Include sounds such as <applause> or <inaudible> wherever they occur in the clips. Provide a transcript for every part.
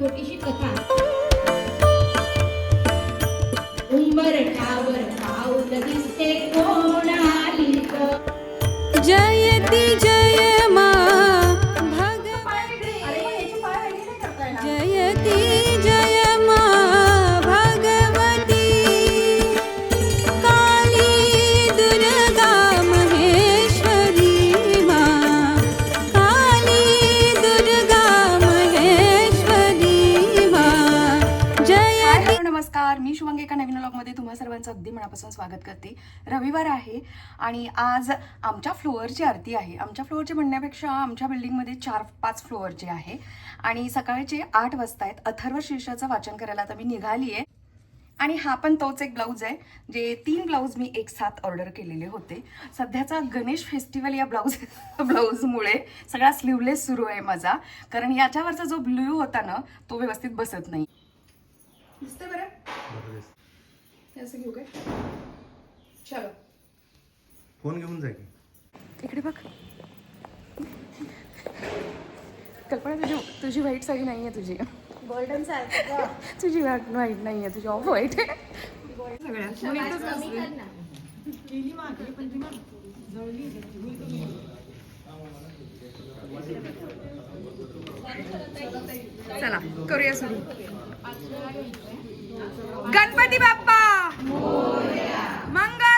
छोटीशी कथा उंबरठावर पाऊल दिसते कोण आली ग? नमस्कार मी शुभंग एका नवीन ब्लॉगमध्ये तुम्हा सर्वांचं अगदी मनापासून स्वागत करते. रविवार आहे आणि आज आमच्या फ्लोअरची आरती आहे. आमच्या फ्लोअरची म्हणण्यापेक्षा आमच्या बिल्डिंगमध्ये चार पाच फ्लोअरचे आहे आणि सकाळचे आठ वाजता आहेत अथर्व शीर्षाचं वाचन करायला आता मी निघाली आहे आणि हा पण तोच एक ब्लाऊज आहे जे तीन ब्लाऊज मी एक साथ ऑर्डर केलेले होते. सध्याचा गणेश फेस्टिवल या ब्लाऊज <laughs> ब्लाऊजमुळे सगळा स्लीवलेस सुरू आहे माझा. कारण याच्यावरचा जो ब्ल्यू होता ना तो व्यवस्थित बसत नाही. दिसतंय बरं? हे असं घेऊ काय? चलो. फोन घेऊन जा की. इकडे बघ. कल्पना तुझी तुझी व्हाईट साडी नाही आहे तुझी गोल्डन सारखं तुझी व्हाईट व्हाईट नाही आहे तुझी ऑफ व्हाईट बसले. चला करूया सुरू. गणपती बाप्पा! मंगल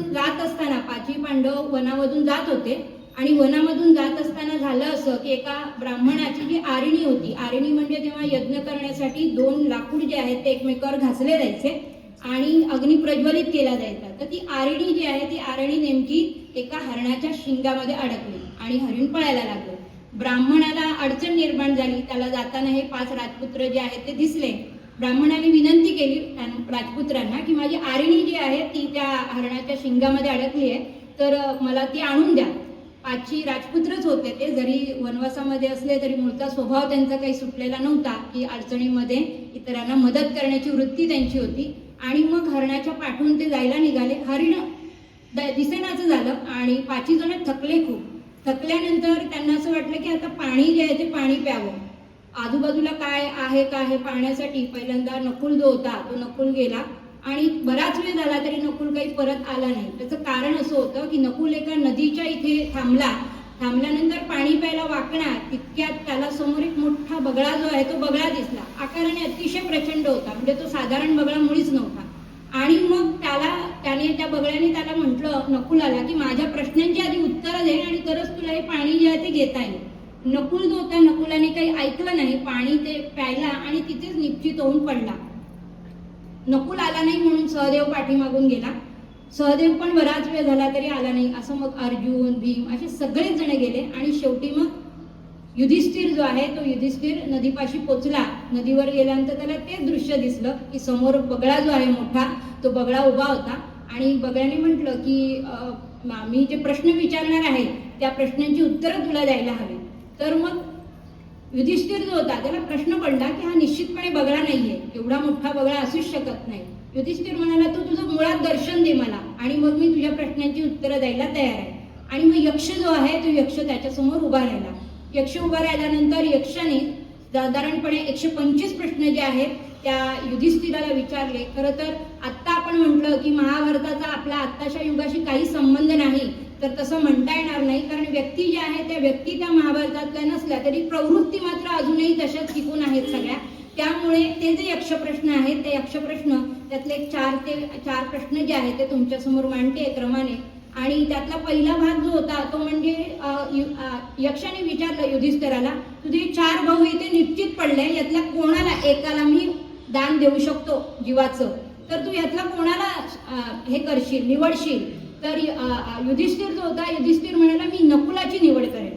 वनामधून जात असताना पाची पांडव वनामधून जात होते. आणि वनामधून जात असताना झालं असं की एका ब्राह्मणाची जी आरणी होती आरणी म्हणजे तेव्हा यज्ञ करण्यासाठी दोन लाकूड जे आहेत ते एकमेकावर घासले जायचे आणि अग्नी प्रज्वलित केला जायचा. तर ती आरणी जी आहे ती आरणी नेमकी एका हरणाच्या शिंगामध्ये अडकली आणि हरिण पळायला लागलं. ब्राह्मणाला अडचण निर्माण झाली. त्याला जाताना हे पाच राजपुत्र जे आहेत ते दिसले. ब्राह्मणाने विनंती केली त्यां- राजपुत्रांना की माझी आरणी जी आहे ती त्या हरणाच्या शिंगामध्ये अडकली आहे तर मला ती आणून द्या. पाचशी राजपुत्रच होते ते जरी वनवासामध्ये असले तरी मूळचा स्वभाव त्यांचा काही सुटलेला नव्हता की अडचणीमध्ये इतरांना मदत करण्याची वृत्ती त्यांची होती. आणि मग हरणाच्या पाठून ते जायला निघाले. हरिण द- दिसेनाचं झालं आणि पाचही जण थकले खूप. थकल्यानंतर त्यांना असं वाटलं की आता पाणी जे आहे ते पाणी प्यावं. आजूबाजूला काय आहे का हे पाहण्यासाठी पहिल्यांदा नकुल जो होता तो नकुल गेला. आणि बराच वेळ झाला तरी नकुल काही परत आला नाही. त्याचं कारण असं होतं की नकुल एका नदीच्या इथे थांबला. थांबल्यानंतर पाणी प्यायला वाकणार तितक्यात त्याला समोर एक मोठा बगळा जो आहे तो बगळा दिसला. आकाराने अतिशय प्रचंड होता. म्हणजे तो साधारण बगळा मुळीच नव्हता. आणि मग त्याला त्याने त्या बगळ्याने त्याला म्हटलं नकुलाला की माझ्या प्रश्नांची आधी उत्तरं दे आणि तरच तुला हे पाणी जे आहे ते घेता येईल. नकुल जो होता नकुलाने काही ऐकलं नाही पाणी ते प्यायला आणि तिथेच निश्चित होऊन पडला. नकुल आला नाही म्हणून सहदेव पाठीमागून गेला. सहदेव पण बराच वेळ झाला तरी आला नाही. असं मग अर्जुन भीम असे सगळेच जण गेले आणि शेवटी मग युधिष्ठिर जो आहे तो युधिष्ठिर नदीपाशी पोचला. नदीवर गेल्यानंतर त्याला तेच दृश्य दिसलं की समोर बगळा जो आहे मोठा तो बगळा उभा होता. आणि बगळ्याने म्हटलं की मी जे प्रश्न विचारणार आहे त्या प्रश्नांची उत्तरं तुला द्यायला हवी. तर मग युधिष्ठिर जो होता त्याला प्रश्न पडला की हा निश्चितपणे बगळा नाहीये एवढा मोठा बगळा असूच शकत नाही. युधिष्ठिर म्हणाला तू तुझं मुळात दर्शन दे मला आणि मग मी तुझ्या प्रश्नांची उत्तरं द्यायला तयार आहे. आणि मग यक्ष जो आहे तो यक्ष त्याच्यासमोर उभा राहिला. यक्ष उभा राहिल्यानंतर यक्षाने साधारणपणे एकशे पंचवीस प्रश्न जे आहेत त्या युधिष्ठिराला विचारले. खरं तर आत्ता आपण म्हटलं की महाभारताचा आपला आत्ताच्या युगाशी काही संबंध नाही तर तसं म्हणता येणार नाही कारण व्यक्ती ज्या आहेत त्या व्यक्ती त्या महाभारतातल्या नसल्या तरी प्रवृत्ती मात्र अजूनही तशाच टिकून आहेत सगळ्या. त्यामुळे ते जे यक्षप्रश्न आहेत ते यक्षप्रश्न त्यातले एक चार ते चार प्रश्न जे आहेत ते तुमच्यासमोर मांडते क्रमाने. आणि त्यातला पहिला भाग जो होता तो म्हणजे यक्षाने विचारलं युधिष्ठराला तुझे चार भाऊ इथे निश्चित पडले यातल्या कोणाला एकाला मी दान देऊ शकतो जीवाचं? तर तू यातला कोणाला हे करशील निवडशील? तर युधिष्ठिर जो होता युधिष्ठिर म्हणाला मी नकुलाची निवड करेन.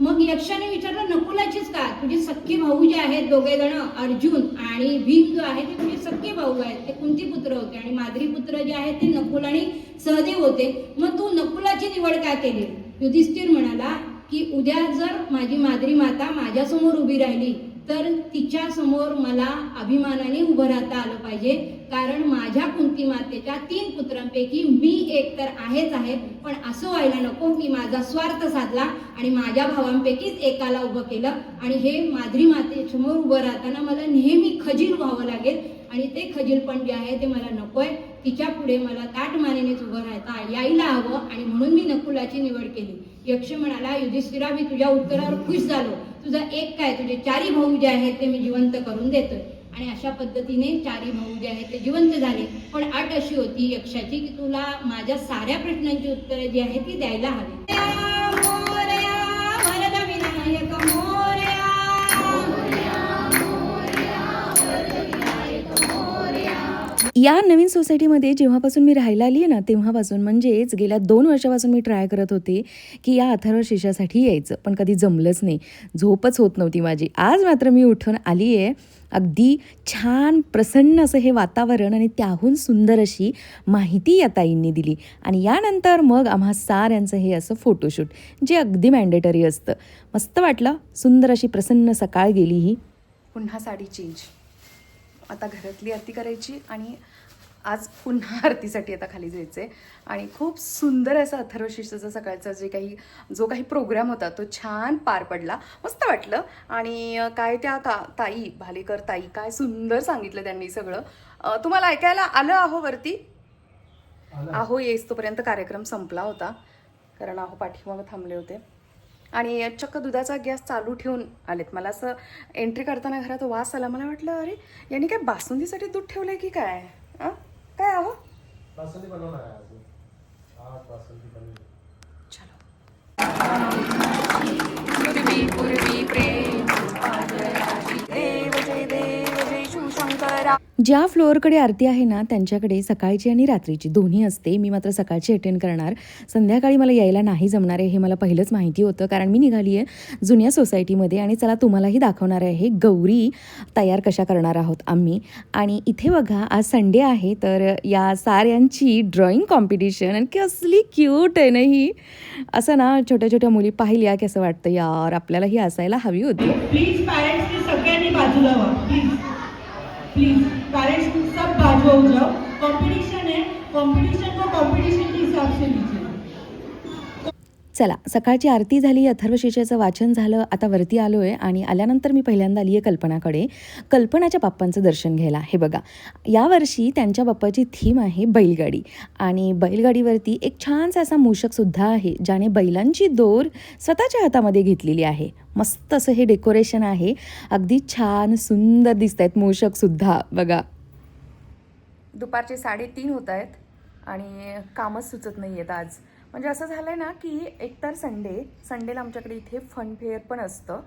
मग यक्षाने विचारलं नकुलाचीच का? तुझे सख्खे भाऊ जे आहेत दोघे जण अर्जुन आणि भीम जो आहे ते तुझे सख्खे भाऊ आहेत. ते कुंती पुत्र होते आणि माद्री पुत्र जे आहेत ते नकुल आणि सहदेव होते. मग तू नकुलाची निवड का केली? युधिष्ठिर म्हणाला की उद्या जर माझी माद्री माता माझ्यासमोर उभी राहिली तर तिच्या समोर मला अभिमानाने उभं राहता आलं पाहिजे. कारण माझ्या कुंती मातेच्या तीन पुत्रांपैकी मी एक तर आहेच आहे पण असं व्हायला नको. की माझा स्वार्थ साधला आणि माझ्या भावांपैकीच एकाला उभं केलं. आणि हे माद्री मातेसमोर उभं राहताना मला नेहमी खजील व्हावं लागेल. आणि ते खजीलपण जे आहे ते मला नको आहे तिच्या पुढे मला ताट मानेनेच उभं राहता यायला हवं आणि म्हणून मी नकुलाची निवड केली. यक्ष म्हणाला युधिष्ठिरा मी तुझ्या उत्तरावर खुश झालो. तुझा एक काय? तुझे चारी भाऊ जे आहेत ते मी जिवंत करून देतोय. आणि अशा पद्धतीने चारी भाऊ जे आहेत ते जिवंत झाले. पण अट अशी होती यक्षाची की तुला माझ्या साऱ्या प्रश्नांची उत्तरे जी आहेत ती द्यायला हवी. या नवीन सोसायटीमध्ये जेव्हापासून मी राहायला आली आहे ना तेव्हापासून म्हणजेच गेल्या दोन वर्षापासून मी ट्राय करत होते की या अथर्व शिष्यासाठी यायचं पण कधी जमलंच नाही. झोपच होत नव्हती माझी. आज मात्र मी उठून आली आहे अगदी छान प्रसन्न असं हे वातावरण आणि त्याहून सुंदर अशी माहिती या ताईंनी दिली. आणि यानंतर मग आम्हा साऱ्यांचं हे असं फोटोशूट जे अगदी मॅन्डेटरी असतं. मस्त वाटलं. सुंदर अशी प्रसन्न सकाळ गेली ही. पुन्हा साडी चेंज आता घरातली आरती करायची आणि आज पुन्हा <laughs> आरतीसाठी आता खाली जायचं आहे आणि खूप सुंदर असं अथर्व शिष्याचं सकाळचा जे काही जो काही प्रोग्राम होता तो छान पार पडला. मस्त वाटलं. आणि काय त्या का ताई भालेकर ताई काय सुंदर सांगितलं त्यांनी सगळं. तुम्हाला ऐकायला आलं आहो वरती? आहो येस तोपर्यंत कार्यक्रम संपला होता. कारण आहो पाठीमागं थांबले होते. आणि चक्क दुधाचा गॅस चालू ठेवून आलेत. मला असं एंट्री करताना घरात वास आला. मला वाटलं अरे यांनी काय बासुंदीसाठी दूध ठेवलंय की काय? आहो बासुंदी बनवणार आहे अजून. आज बासुंदी बनवली चलो. पूर्वी पूर्वी प्रेम ज्या फ्लोअरकडे आरती आहे ना त्यांच्याकडे सकाळची आणि रात्रीची दोन्ही असते. मी मात्र सकाळची अटेंड करणार. संध्याकाळी मला यायला नाही जमणार आहे हे मला पहिलंच माहिती होतं. कारण मी निघाली आहे जुन्या सोसायटीमध्ये आणि चला तुम्हालाही दाखवणार आहे गौरी तयार कशा करणार आहोत आम्ही. आणि इथे बघा आज संडे आहे तर या साऱ्यांची ड्रॉइंग कॉम्पिटिशन आणि कसली क्यूट आहे ना ही. असं ना छोट्या छोट्या मुली पाहिल्या की असं वाटतं यार आपल्याला ही असायला हवी होती. प्लीज सगळ्यांनी बाजूला प्लीज पेरेंट्स सब बाजू हो जाओ। कंपटीशन है कंपटीशन को कंपटीशन चला सकाळची आरती झाली अथर्वशीषाचं वाचन झालं आता वरती आलो आहे आणि आल्यानंतर मी पहिल्यांदा आली आहे कल्पनाकडे. कल्पनाच्या बाप्पांचं दर्शन घ्यायला. हे बघा यावर्षी त्यांच्या बाप्पाची थीम आहे बैलगाडी. आणि बैलगाडीवरती एक छानसा असा मूषकसुद्धा आहे ज्याने बैलांची दोर स्वतःच्या हातामध्ये घेतलेली आहे. मस्त असं हे डेकोरेशन आहे. अगदी छान सुंदर दिसत आहेत मूषकसुद्धा बघा. दुपारचे साडेतीन होत आहेत आणि कामच सुचत नाही आहेत आज. म्हणजे असं झालं आहे ना की एकतर संडे संडेला आमच्याकडे इथे फन फेअर पण असतं.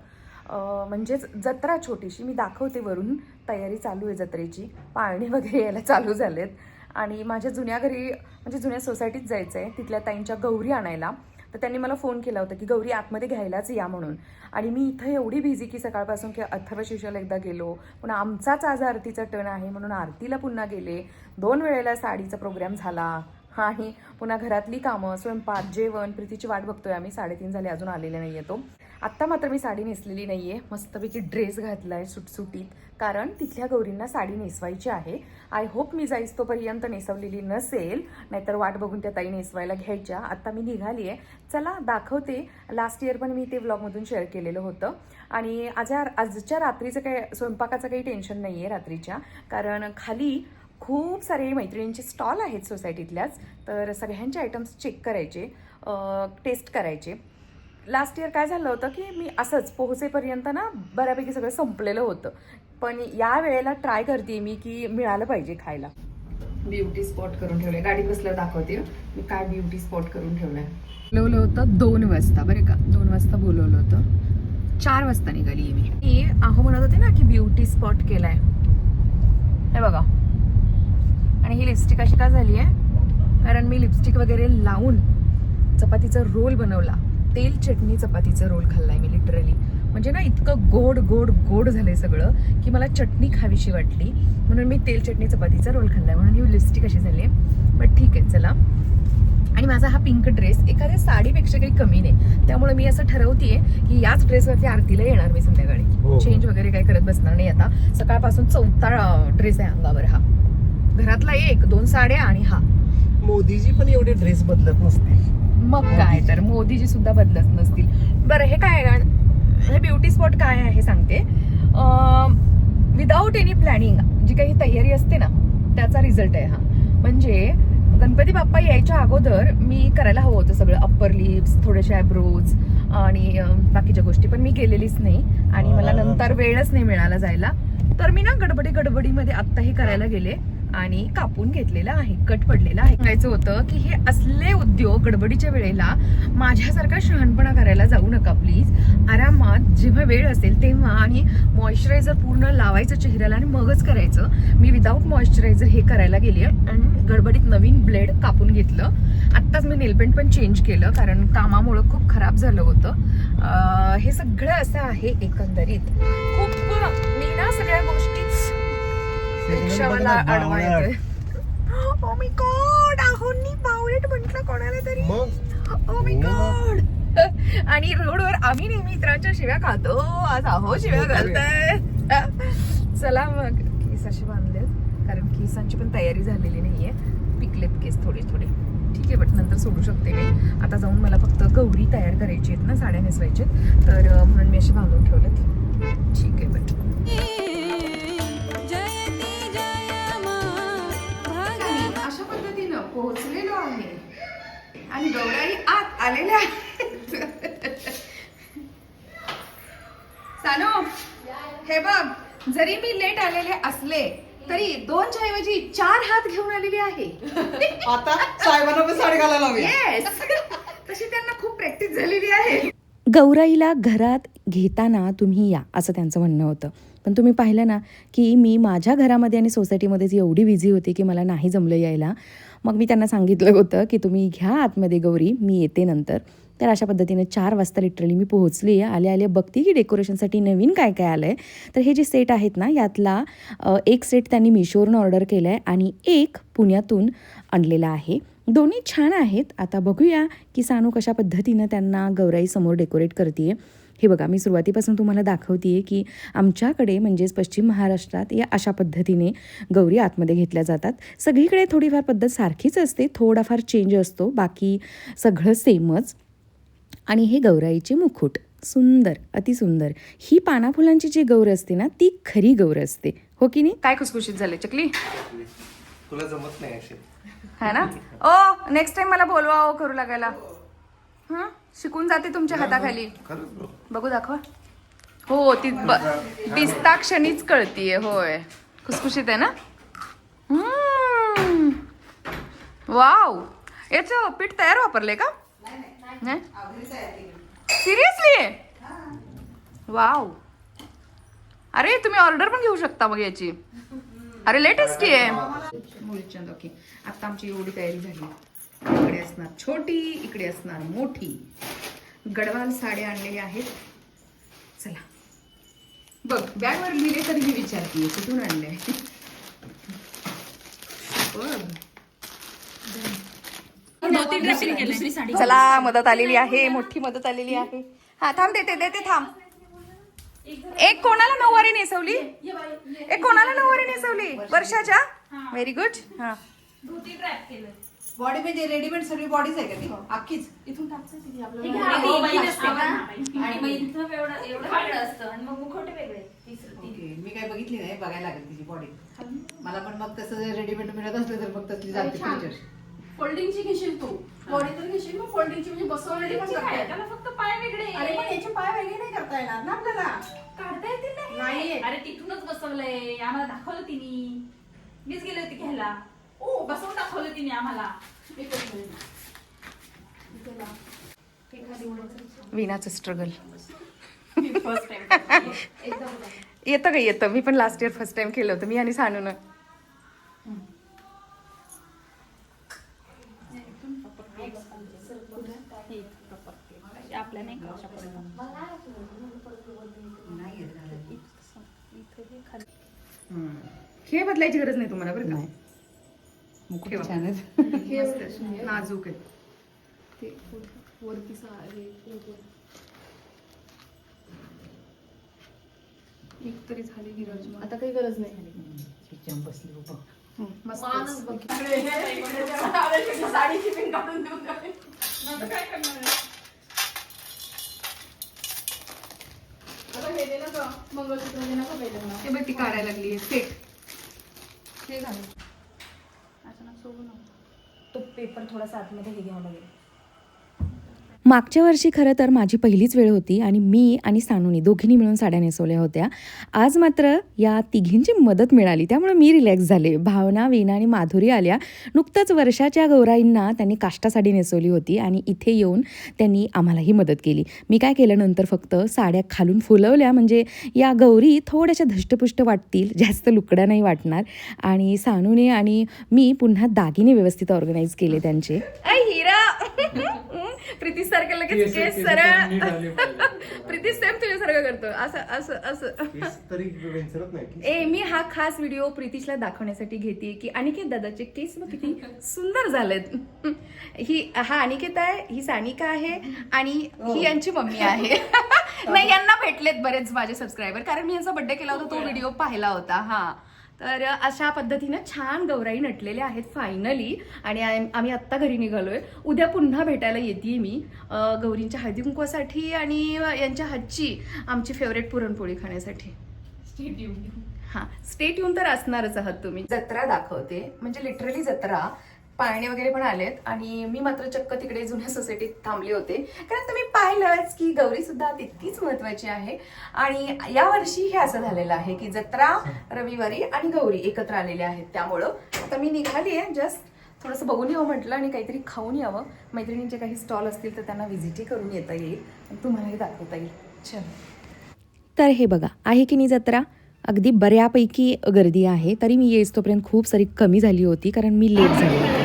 म्हणजेच जत्रा छोटीशी मी दाखवते वरून तयारी चालू आहे जत्रेची पाळणे वगैरे यायला चालू झालेत. आणि माझ्या जुन्या घरी म्हणजे जुन्या सोसायटीत जायचं आहे तिथल्या ताईंच्या गौरी आणायला. तर त्यांनी मला फोन केला होता की गौरी आतमध्ये घ्यायलाच या म्हणून. आणि मी इथं एवढी बिझी की सकाळपासून की अथर्व शिवशाला एकदा गेलो. पुन्हा आमचाच आज आरतीचा टण आहे म्हणून आरतीला पुन्हा गेले. दोन वेळेला साडीचा प्रोग्राम झाला. आणि पुन्हा घरातली कामं स्वयंपाक जेवण प्रीतीची वाट बघतोय आम्ही. साडेतीन झाले अजून आलेले नाही आहे तो. आत्ता मात्र मी साडी नेसलेली नाही आहे मस्तपैकी ड्रेस घातला आहे सुटसुटीत. कारण तिथल्या गौरींना साडी नेसवायची आहे. आय होप मी जाईस तोपर्यंत नेसवलेली नसेल. नाहीतर वाट बघून त्या ताई नेसवायला घ्यायच्या. आत्ता मी निघाली आहे चला दाखवते. लास्ट इयर पण मी ते व्लॉगमधून शेअर केलेलं होतं. आणि आज आजच्या रात्रीचं काही स्वयंपाकाचं काही टेन्शन नाही आहे रात्रीच्या. कारण खाली खूप सारे मैत्रिणींचे स्टॉल आहेत सोसायटीतल्याच. तर सगळ्यांचे आयटम्स चेक करायचे टेस्ट करायचे. लास्ट इयर काय झालं होतं की मी असंच पोहोचेपर्यंत ना बऱ्यापैकी सगळं संपलेलं होतं. पण या वेळेला ट्राय करते मी की मिळालं पाहिजे खायला. ब्युटी स्पॉट करून ठेवलंय. गाडीत बसल्यावर दाखवते. मी काय ब्युटी स्पॉट करून ठेवलंय? बोलवलं होतं दोन वाजता बरं का? दोन वाजता बोलवलं होतं. चार वाजता निघाली मी. मी आहो म्हणत होते ना की ब्युटी स्पॉट केलाय. हे बघा. आणि ही लिपस्टिक अशी का झाली आहे कारण मी लिपस्टिक वगैरे लावून चपातीचा रोल बनवला. तेल चटणी चपातीचा रोल खाल्लाय मी लिटरली म्हणजे ना इतकं गोड गोड गोड झालंय सगळं की मला चटणी खावीशी वाटली. म्हणून मी तेल चटणी चपातीचा रोल खाल्लाय. म्हणून ही लिपस्टिक अशी झाली आहे बट ठीक आहे चला. आणि माझा हा पिंक ड्रेस एखाद्या साडीपेक्षा काही कमी नाही. त्यामुळे मी असं ठरवतीये की याच ड्रेसवरती आरतीला येणार मी हो. संध्याकाळी चेंज वगैरे काही करत बसणार नाही आता. सकाळपासून चौथा ड्रेस आहे अंगावर हा. घरातला एक दोन साड्या आणि हा. मोदीजी पण एवढे ड्रेस बदलत नसतील. मग काय तर मोदीजी. सुद्धा बदलत नसतील. बरं हे काय आहे? हे ब्युटी स्पॉट काय आहे सांगते. विदाऊट एनी प्लॅनिंग जी काही तयारी असते ना त्याचा रिझल्ट आहे हा. म्हणजे गणपती बाप्पा यायच्या अगोदर मी करायला हवं होतं सगळं अप्पर लिप्स थोडेसे आयब्रोज आणि बाकीच्या गोष्टी. पण मी केलेलीच नाही आणि मला नंतर वेळच नाही मिळाला जायला. तर मी ना गडबडी गडबडीमध्ये आत्ता हे करायला गेले. आणि कापून घेतलेलं आहे कट पडलेलं आहे. सांगायचं होतं की हे असले उद्योग गडबडीच्या वेळेला माझ्यासारखा शहाणपणा करायला जाऊ नका प्लीज आरामात जेव्हा वेळ असेल तेव्हा आणि मॉइश्चरायझर पूर्ण लावायचं चेहऱ्याला आणि मगच करायचं. मी विदाऊट मॉइश्चरायझर हे करायला गेली आणि गडबडीत नवीन ब्लेड कापून घेतलं. आत्ताच मी नेलपेंट पण चेंज केलं कारण कामामुळं खूप खराब झालं होतं. हे सगळं असं आहे एकंदरीत. खूप मी ना सगळ्या गोष्टी रिक्षावाला आडवा येतोय. ओ मी गॉड आहोनी बावलेट म्हटलं कोणाला तरी. ओ गॉड <laughs> आणि रोडवर आम्ही नेहमी इतरांच्या शिव्या खातो. आज आहो शिव्या घालताय. <laughs> चला मग केस असे बांधलेत. कारण केसांची पण तयारी झालेली नाहीये. पिकलेत केस थोडे थोडे. ठीक आहे बट नंतर सोडू शकते मी. आता जाऊन मला फक्त गौरी तयार करायची आहेत ना साड्या नेसवायचे तर म्हणून मी असे बांधून ठेवलेत. ठीक आहे बट आणि गौराई आत आलेल्या सानू हे बघ जरी मी लेट आलेले असले तरी दोनच्या ऐवजी चार हात घेऊन आलेली आहे. आता साहेबांना पण साडी घालायला हवी येस तशी त्यांना खूप प्रॅक्टिस झालेली आहे. गौराईला घरात घेताना तुम्ही या असं त्यांचं म्हणणं होतं. पण तुम्ही पाहिलं ना की मी माझ्या घरामध्ये आणि सोसायटीमध्येच एवढी बिझी होती की मला नाही जमलं यायला. मग मी त्यांना सांगितलं होतं की तुम्ही घ्या आतमध्ये गौरी मी येते नंतर. तर अशा पद्धतीने चार वाजता लिटरली मी पोहोचली. आहे आले आले बघते की डेकोरेशनसाठी नवीन काय काय आलं आहे तर हे जे सेट आहेत ना यातला एक सेट त्यांनी मिशोवरून ऑर्डर केलं आहे आणि एक पुण्यातून आणलेला आहे. दोन्ही छान आहेत. आता बघूया की सानू कशा पद्धतीनं त्यांना गौराईसमोर डेकोरेट करते आहे हे बघा मी सुरुवातीपासून तुम्हाला दाखवते आहे की आमच्याकडे म्हणजेच पश्चिम महाराष्ट्रात या अशा पद्धतीने गौरी आतमध्ये घेतल्या जातात. सगळीकडे थोडीफार पद्धत सारखीच असते थोडाफार चेंज असतो बाकी सगळं सेमच आणि हे गौराईचे मुकुट सुंदर अतिसुंदर ही पाना फुलांची जी गौर असते ना ती खरी गौर असते. हो की नाही? काय खुसखुशीत झाले चकली? तुला जमत नाही ना? ओ नेक्स्ट टाइम मला बोलवा ओ करू लागायला. हं? शिकून जाते तुमच्या हाताखाली. बघू दाखवा. हो ती ब- दिसता क्षणीच कळतीये होय. खुसखुशीत आहे ना? हम्म. वाव. याचं पीठ तयार वापरले का? सिरियसली? वाव. अरे तुम्ही ऑर्डर पण घेऊ शकता मग याची. अरे लेटेस्ट आहे? ओके आता आमची एवढी तयारी झाली. इकडे असणार छोटी इकडे असणार मोठी. गडवाल साड्या आणलेल्या आहेत. चला. बघ बॅगवर लिहिले तरी मी विचारते कुठून आणले? बघ. दुसरी साडी. चला मदत आलेली आहे मोठी मदत आलेली आहे. हा थांब देते देते थांब. एक कोणाला नऊवारी नेसवली? एक कोणाला नऊवारी नेसवली? वर्षाच्या? व्हेरी गुड हा. बॉडी म्हणजे रेडीमेड सगळी बॉडीच आहे का ती? अख्खीच. आणि मग इथं एवढं एवढं वेगळं असतं. आणि मग मुखवटे वेगळे तिसरं तीन ओके मी काय बघितली नाही बघायला लागेल तिची बॉडी मला पण मग तसं रेडीमेड मिळत असलं तर मग तसली जाते फोल्डिंगची घेशील तू. बॉडी तर घेशील मग फोल्डिंगची म्हणजे बसवलेली पण करता. येते. त्याला फक्त पाय वेगळे अरे पण याचे पाय वेगळे नाही करता येणार ना आपल्याला? काढता येतील नाही नाही. अरे तिथूनच बसवलंय. आम्हाला दाखवलं तिने. मीच गेले होते घ्यायला. ओ बसवून दाखवलं तिने आम्हाला विनाचं स्ट्रगल येतं का येतं? मी पण लास्ट इयर फर्स्ट टाइम केलं होतं. मी आणि सानून. आपल्या नाही का अशा पद्धतीने. हे बदलायची गरज नाही तुम्हाला बरं ठेवा. छान आहेत. हे मस्त नाजूक आहे. एक तरी झाली आता काही गरज नाही. बसली उभं साडीची पिन काढून देऊन द्यावी. आता हे दे ना गं, मंगळसूत्र दे ना गं पहिल्यांदा. ते बघ ती काढायला लागली सेट हे घाल. तो पेपर थोडासा आतमध्ये हे घ्यावं लागेल. मागच्या वर्षी खरं तर माझी पहिलीच वेळ होती आणि मी आणि सानूनी दोघींनी मिळून साड्या नेसवल्या होत्या. आज मात्र या तिघींची मदत मिळाली. त्यामुळे मी रिलॅक्स झाले. भावना वीणा आणि माधुरी आल्या. नुकतंच वर्षाच्या गौराईंना त्यांनी काष्टा साडी नेसवली होती आणि इथे येऊन त्यांनी आम्हालाही मदत केली. मी काय केलं नंतर फक्त साड्या खालून फुलवल्या. म्हणजे या गौरी थोड्याशा धष्टपुष्ट वाटतील. जास्त लुकड्या नाही वाटणार. आणि सानूने आणि मी पुन्हा दागिने व्यवस्थित ऑर्गनाईज केले त्यांचे. <laughs> प्रीती सारखं लगेच केस सरळ <laughs> प्रीती सेम तुझ्यासारखं करतो. असं असं असं. केस तरी विंचरत नाही की ए मी हा खास व्हिडिओ प्रीतीशला दाखवण्यासाठी घेते की अनिकेत दादाचे केस बघ किती सुंदर झालेत. <laughs> ही हा अनिकेत आहे ही सानिका आहे आणि ही. यांची मम्मी आहे. <laughs> नाही यांना भेटलेत बरेच माझे सबस्क्रायबर कारण मी यांचा बर्थडे केला होता तो व्हिडिओ पाहिला होता. हा. तर अशा पद्धतीनं छान गौराई नटलेल्या आहेत फायनली आणि आम- आम्ही आत्ता घरी निघालोय. उद्या पुन्हा भेटायला येते मी. गौरींच्या हळदी कुंकवासाठी आणि यांच्या हातची आमची फेवरेट पुरणपोळी खाण्यासाठी. हा स्टेट येऊन तर असणारच आहात तुम्ही. जत्रा दाखवते. म्हणजे लिटरली जत्रा. पाळणे वगैरे पण आलेत. आणि मी मात्र चक्क तिकडे जुन्या सोसायटीत थांबले होते. कारण तुम्ही पाहिलंच की गौरी सुद्धा तितकीच महत्वाची आहे. आणि यावर्षी हे असं झालेलं आहे की जत्रा रविवारी आणि गौरी एकत्र आलेल्या आहेत त्यामुळं. आता मी निघाली आहे जस्ट थोडंसं बघून यावं म्हटलं आणि काहीतरी खाऊन यावं. मैत्रिणींचे काही स्टॉल असतील तर त्यांना व्हिजिटही करून येता येईल. आणि तुम्हालाही दाखवता येईल. चल. तर हे बघा आहे की नाही जत्रा? अगदी बऱ्यापैकी गर्दी आहे. तरी मी येईस तोपर्यंत खूप सारी कमी झाली होती कारण मी लेट झाली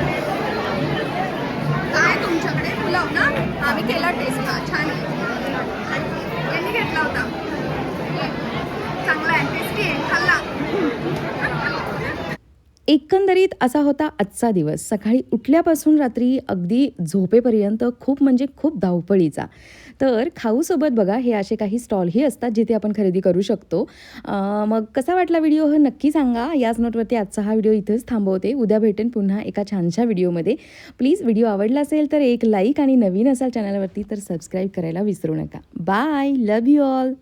सगळे मुलं ना? आम्ही केला टेस्ट हा छान. आहे यांनी घेतला होता. चांगला आहे. टेस्टी आहे. खाल्ला. एकंदरीत असा होता आजचा दिवस. सकाळी उठल्यापासून रात्री अगदी झोपेपर्यंत खूप म्हणजे खूप धावपळीचा. तर खाऊसोबत बघा हे असे काही स्टॉलही असतात जिथे आपण खरेदी करू शकतो. मग कसा वाटला व्हिडिओ हा नक्की सांगा. याच नोटवरती आजचा हा व्हिडिओ इथंच थांबवते. उद्या भेटेन पुन्हा एका छानशा व्हिडिओमध्ये. प्लीज व्हिडिओ आवडला असेल तर एक लाईक आणि नवीन असाल चॅनलवरती तर सबस्क्राईब करायला विसरू नका. Bye love you all